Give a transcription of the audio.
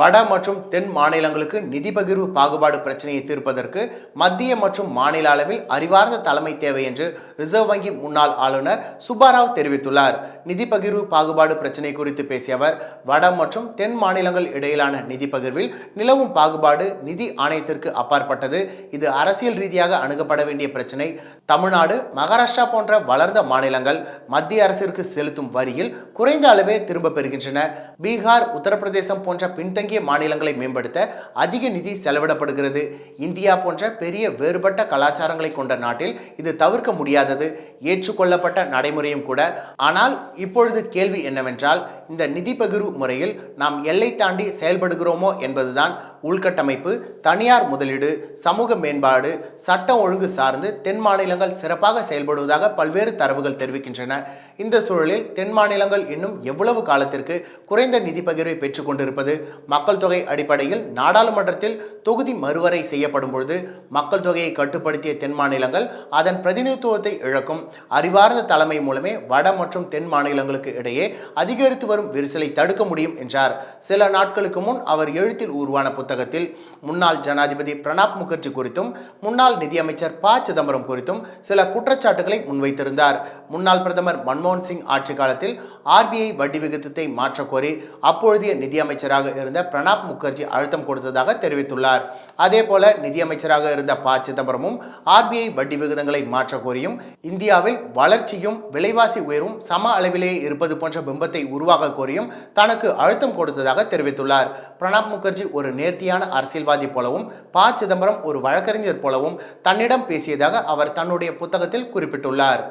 வட மற்றும் தென் மாநிலங்களுக்கு நிதி பகிர்வு பாகுபாடு பிரச்சனையை தீர்ப்பதற்கு மத்திய மற்றும் மாநில அளவில் அறிவார்ந்த தலைமை தேவை என்று ரிசர்வ் வங்கி முன்னாள் ஆளுநர் சுப்பாராவ் தெரிவித்துள்ளார். நிதி பகிர்வு பாகுபாடு பிரச்சனை குறித்து பேசிய அவர் வட மற்றும் தென் மாநிலங்கள் இடையிலான நிதி பகிர்வில் நிலவும் பாகுபாடு நிதி ஆணையத்திற்கு அப்பாற்பட்டது. இது அரசியல் ரீதியாக அணுகப்பட வேண்டிய பிரச்சனை. தமிழ்நாடு மகாராஷ்டிரா போன்ற வளர்ந்த மாநிலங்கள் மத்திய அரசிற்கு செலுத்தும் வரியில் குறைந்த அளவே திரும்ப பெறுகின்றன. பீகார் உத்தரப்பிரதேசம் போன்ற பின்தங்கிய மாநிலங்களை மேம்படுத்த அதிக நிதி செலவிடப்படுகிறது. இந்தியா போன்ற பெரிய வேறுபட்ட கலாச்சாரங்களை கொண்ட நாட்டில் இது தவிர்க்க முடியாதது. ஏற்றுக்கொள்ளப்பட்ட நடைமுறையும் கூட. ஆனால் இப்பொழுது கேள்வி என்னவென்றால் இந்த நிதி பகிர்வு முறையில் நாம் எல்லை தாண்டி செயல்படுகிறோமோ என்பதுதான் உள்கட்டமைப்பு தனியார் முதலீடு சமூக மேம்பாடு சட்டம் ஒழுங்கு சார்ந்து தென் மாநிலங்கள் சிறப்பாக செயல்படுவதாக பல்வேறு தரவுகள் தெரிவிக்கின்றன. இந்த சூழலில் தென் மாநிலங்கள் இன்னும் எவ்வளவு காலத்திற்கு குறைந்த நிதி பகிர்வை பெற்றுக்கொண்டிருப்பது மக்கள் தொகை அடிப்படையில் நாடாளுமன்றத்தில் தொகுதி மறுவரை செய்யப்படும் பொழுது மக்கள் தொகையை கட்டுப்படுத்திய தென் மாநிலங்கள் அதன் பிரதிநிதித்துவத்தை இழக்கும் அறிவார்ந்த தலைமை மூலமே வட மற்றும் தென் மாநிலங்களுக்கு இடையே அதிகரித்து வரும் விரிசலை தடுக்க முடியும் என்றார். சில நாட்களுக்கு முன் அவர் எழுத்தில் உருவான புத்தகத்தில் முன்னாள் ஜனாதிபதி பிரணாப் முகர்ஜி குறித்தும் முன்னாள் நிதியமைச்சர் ப. சிதம்பரம் குறித்தும் சில குற்றச்சாட்டுகளை முன்வைத்திருந்தார். முன்னாள் பிரதமர் மன்மோகன் சிங் ஆட்சி காலத்தில் ஆர்பிஐ வட்டி விகிதத்தை மாற்றக்கோரி அப்பொழுதைய நிதியமைச்சராக இருந்த பிரணாப் முகர்ஜி அழுத்தம் கொடுத்ததாக தெரிவித்துள்ளார். அதே போல நிதியமைச்சராக இருந்த ப. சிதம்பரமும் ஆர்பிஐ வட்டி விகிதங்களை மாற்றக்கோரியும் இந்தியாவில் வளர்ச்சியும் விலைவாசி உயர்வும் சம அளவிலேயே இருப்பது போன்ற பிம்பத்தை உருவாக கோரியும் தனக்கு அழுத்தம் கொடுத்ததாக தெரிவித்துள்ளார். பிரணாப் முகர்ஜி ஒரு கெட்டியான அரசியல்வாதி போலவும் ப. சிதம்பரம் ஒரு வழக்கறிஞர் போலவும் தன்னிடம் பேசியதாக அவர் தன்னுடைய புத்தகத்தில் குறிப்பிட்டுள்ளார்.